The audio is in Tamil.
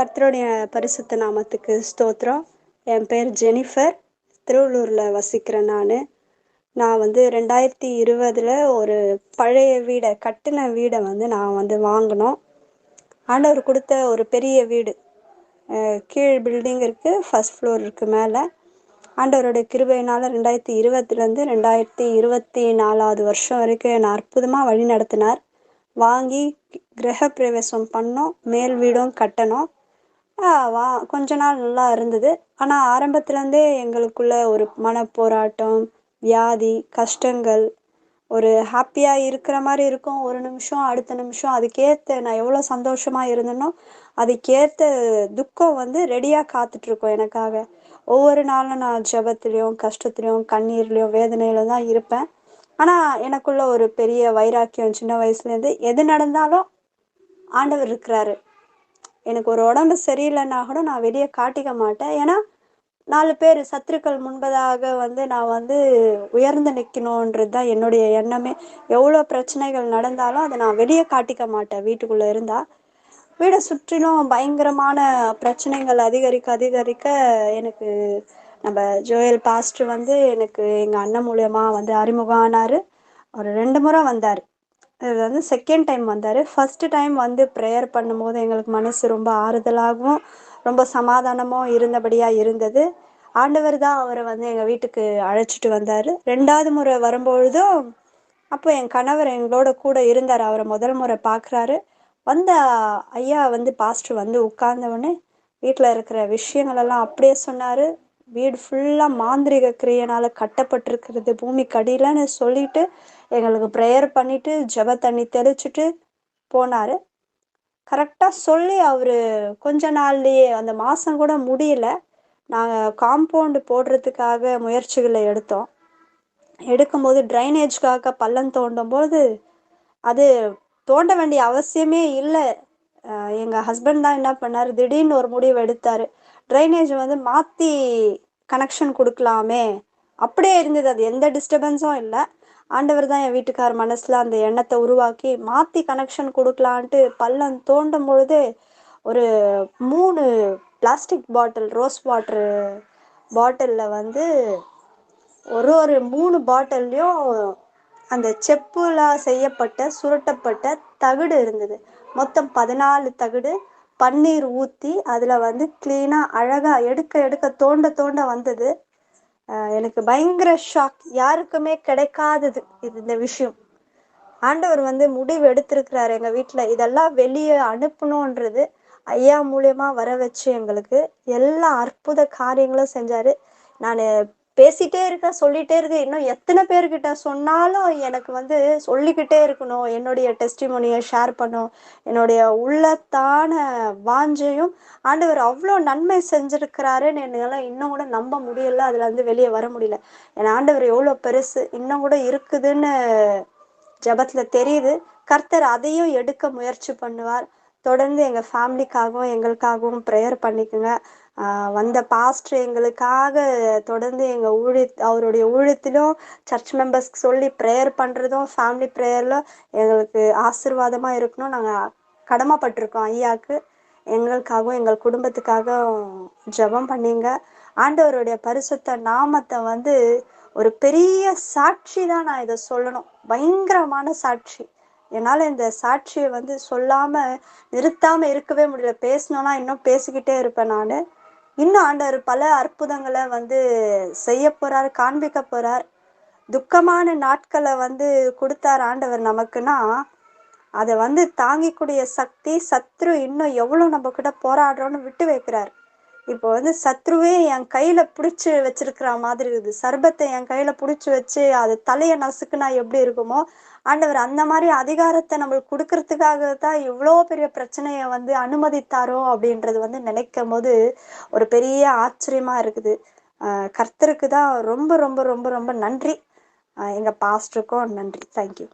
கர்த்தருடைய பரிசுத்த நாமத்துக்கு ஸ்தோத்திரம். என் பேர் ஜெனிஃபர். திருவள்ளூரில் வசிக்கிறேன் நான். நான் வந்து ரெண்டாயிரத்தி இருபதில் ஒரு பழைய வீடை கட்டின வீடை வந்து நான் வந்து வாங்கினோம். ஆண்டவர் கொடுத்த ஒரு பெரிய வீடு. கீழ் பில்டிங் இருக்குது ஃபர்ஸ்ட் ஃப்ளோர் இருக்குது மேலே. ஆண்டவருடைய கிருபையினால் ரெண்டாயிரத்தி இருபத்துலேருந்து ரெண்டாயிரத்தி இருபத்தி நாலாவது வருஷம் வரைக்கும் என்னை அற்புதமாக வழி நடத்தினார் வாங்கி கிரக பிரவேசம் பண்ணோம் மேல் வீடும் கட்டணும். வா கொஞ்ச நாள் நல்லா இருந்தது. ஆனால் ஆரம்பத்துலேருந்தே எங்களுக்குள்ள ஒரு மன போராட்டம் வியாதி கஷ்டங்கள் ஒரு ஹாப்பியாக இருக்கிற மாதிரி இருக்கும். ஒரு நிமிஷம் அடுத்த நிமிஷம் அதுக்கேற்ற நான் எவ்வளோ சந்தோஷமாக இருந்தேனோ அதுக்கேற்ற துக்கம் வந்து ரெடியாக காத்துட்ருக்கோம் எனக்காக. ஒவ்வொரு நாளும் நான் ஜெபத்துலேயும் கஷ்டத்துலேயும் கண்ணீர்லேயும் வேதனையில தான் இருப்பேன். ஆனால் எனக்குள்ள ஒரு பெரிய வைராக்கியம் சின்ன வயசுலேருந்து எது நடந்தாலும் ஆண்டவர் இருக்கிறாரு. எனக்கு ஒரு உடம்பு சரியில்லைன்னா கூட நான் வெளியே காட்டிக்க மாட்டேன். ஏன்னா நாலு பேர் சத்துருக்கள் முன்பதாக வந்து நான் வந்து உயர்ந்து நிற்கணுன்றது தான் என்னுடைய எண்ணமே. எவ்வளோ பிரச்சனைகள் நடந்தாலும் அதை நான் வெளியே காட்டிக்க மாட்டேன் வீட்டுக்குள்ளே இருந்தால் வீடை சுற்றிலும் பயங்கரமான பிரச்சனைகள் அதிகரிக்க அதிகரிக்க எனக்கு நம்ம ஜோயல் பாஸ்ட் வந்து எனக்கு எங்கள் அண்ணன் மூலயமா வந்து அறிமுகம் ஆனார் ஒரு ரெண்டு முறை வந்தார். இவர் வந்து செகண்ட் டைம் வந்தார். ஃபஸ்ட்டு டைம் வந்து ப்ரேயர் பண்ணும்போது எங்களுக்கு மனசு ரொம்ப ஆறுதலாகவும் ரொம்ப சமாதானமும் இருந்தபடியாக இருந்தது. ஆண்டவர் தான் அவரை வந்து எங்கள் வீட்டுக்கு அழைச்சிட்டு வந்தார். ரெண்டாவது முறை வரும்பொழுதும் அப்போ என் கணவர் எங்களோட கூட இருந்தார். அவரை முதல் முறை பார்க்குறாரு. வந்த ஐயா வந்து பாஸ்டர் வந்து உட்கார்ந்தவொடனே வீட்டில் இருக்கிற விஷயங்களெல்லாம் அப்படியே சொன்னார். வீடு ஃபுல்லாக மாந்திரிக கிரியனால் கட்டப்பட்டிருக்கிறது. பூமிக்கு அடியிலன்னு சொல்லிட்டு எங்களுக்கு ப்ரேயர் பண்ணிட்டு ஜெப தண்ணி தெளிச்சுட்டு போனார். கரெக்டாக சொல்லி அவர் கொஞ்ச நாள்லேயே அந்த மாதம் கூட முடியல. நாங்கள் காம்பவுண்டு போடுறதுக்காக முயற்சிகளை எடுத்தோம். எடுக்கும்போது ட்ரைனேஜ்க்காக பள்ளம் தோண்டும் போது அது தோண்ட வேண்டிய அவசியமே இல்லை. எங்கள் ஹஸ்பண்ட் தான் என்ன பண்ணார்? திடீர்னு ஒரு முடிவு எடுத்தார். ட்ரைனேஜ் வந்து மாற்றி கனெக்ஷன் கொடுக்கலாமே. அப்படியே இருந்தது. அது எந்த டிஸ்டர்பன்ஸும் இல்லை. ஆண்டவர் தான் என் வீட்டுக்கார் மனசில் அந்த எண்ணத்தை உருவாக்கி மாற்றி கனெக்ஷன் கொடுக்கலான்ட்டு பள்ளம் தோண்டும் பொழுது ஒரு மூணு பிளாஸ்டிக் பாட்டில் ரோஸ் வாட்ரு பாட்டிலில் வந்து ஒரு ஒரு மூணு பாட்டில்லையும் அந்த செப்புல செய்யப்பட்ட சுருட்டப்பட்ட தகுடு இருந்தது. மொத்தம் பதினாலு தகுடு பன்னீர் ஊற்றி அதில் வந்து க்ளீனாக அழகாக எடுக்க எடுக்க தோண்ட தோண்ட வந்தது. எனக்கு பயங்கர ஷாக் யாருக்குமே கிடைக்காதது இது இந்த விஷயம். ஆண்டவர் வந்து முடிவு எடுத்திருக்கிறாரு எங்கள் வீட்டில் இதெல்லாம் வெளியே அனுப்பணுன்றது ஐயா மூலயமா வர வச்சு எங்களுக்கு எல்லா அற்புத காரியங்களும் செஞ்சார். நான் பேசிட்டே இருக்கேன் சொல்லிட்டே இருக்கேன் இன்னும் எத்தனை பேர்கிட்ட சொன்னாலும் எனக்கு வந்து சொல்லிக்கிட்டே இருக்கணும். என்னுடைய டெஸ்டிமோனியை ஷேர் பண்ணும் என்னுடைய உள்ளத்தான வாஞ்சையும் ஆண்டவர் அவ்வளோ நன்மை செஞ்சிருக்கிறாருன்னு என்னால இன்னும் கூட நம்ப முடியல. அதுல இருந்து வெளியே வர முடியல. ஏன்னா ஆண்டவர் எவ்வளோ பெருசு. இன்னும் கூட இருக்குதுன்னு ஜபத்துல தெரியுது. கர்த்தர் அதையும் எடுக்க முயற்சி பண்ணுவார். தொடர்ந்து எங்க ஃபேமிலிக்காகவும் எங்களுக்காகவும் ப்ரேயர் பண்ணிக்கோங்க. வந்த பாஸ்டர் எங்களுக்காக தொடர்ந்து எங்கள் ஊழிய அவருடைய ஊழியத்திலும் சர்ச் மெம்பர்ஸ்க்கு சொல்லி ப்ரேயர் பண்ணுறதும் ஃபேமிலி ப்ரேயரில் எங்களுக்கு ஆசிர்வாதமாக இருக்கணும். நாங்கள் கடமைப்பட்டிருக்கோம் ஐயாக்கு. எங்களுக்காகவும் எங்கள் குடும்பத்துக்காகவும் ஜெபம் பண்ணிங்க. ஆண்டவருடைய பரிசுத்த நாமத்தை வந்து ஒரு பெரிய சாட்சி தான் நான் இதை சொல்லணும். பயங்கரமான சாட்சி. என்னால் இந்த சாட்சியை வந்து சொல்லாமல் நிறுத்தாமல் இருக்கவே முடியல. பேசணும்னா இன்னும் பேசிக்கிட்டே இருப்பேன் நான். இன்னும் ஆண்டவர் பல அற்புதங்களை வந்து செய்ய போறார் காண்பிக்க போறார். துக்கமான நாட்களை வந்து கொடுத்தார் ஆண்டவர் நமக்குன்னா அதை வந்து தாங்கிக்கூடிய சக்தி சத்ரு இன்னும் எவ்வளோ நம்ம கிட்ட போராடுறோன்னு விட்டு வைக்கிறார். இப்போ வந்து சத்ருவே என் கையில பிடிச்சி வச்சிருக்கிற மாதிரி இருக்குது. சர்பத்தை என் கையில பிடிச்சி வச்சு அது தலையை நசுக்குனா எப்படி இருக்குமோ ஆண்டவர் அந்த மாதிரி அதிகாரத்தை நம்மளுக்கு கொடுக்கறதுக்காக தான் இவ்வளோ பெரிய பிரச்சனையை வந்து அனுமதித்தாரோ அப்படின்றது வந்து நினைக்கும் போது ஒரு பெரிய ஆச்சரியமா இருக்குது. கர்த்தருக்கு தான் ரொம்ப ரொம்ப ரொம்ப ரொம்ப நன்றி. எங்கள் எங்க பாஸ்டருக்கும் நன்றி. தேங்க்யூ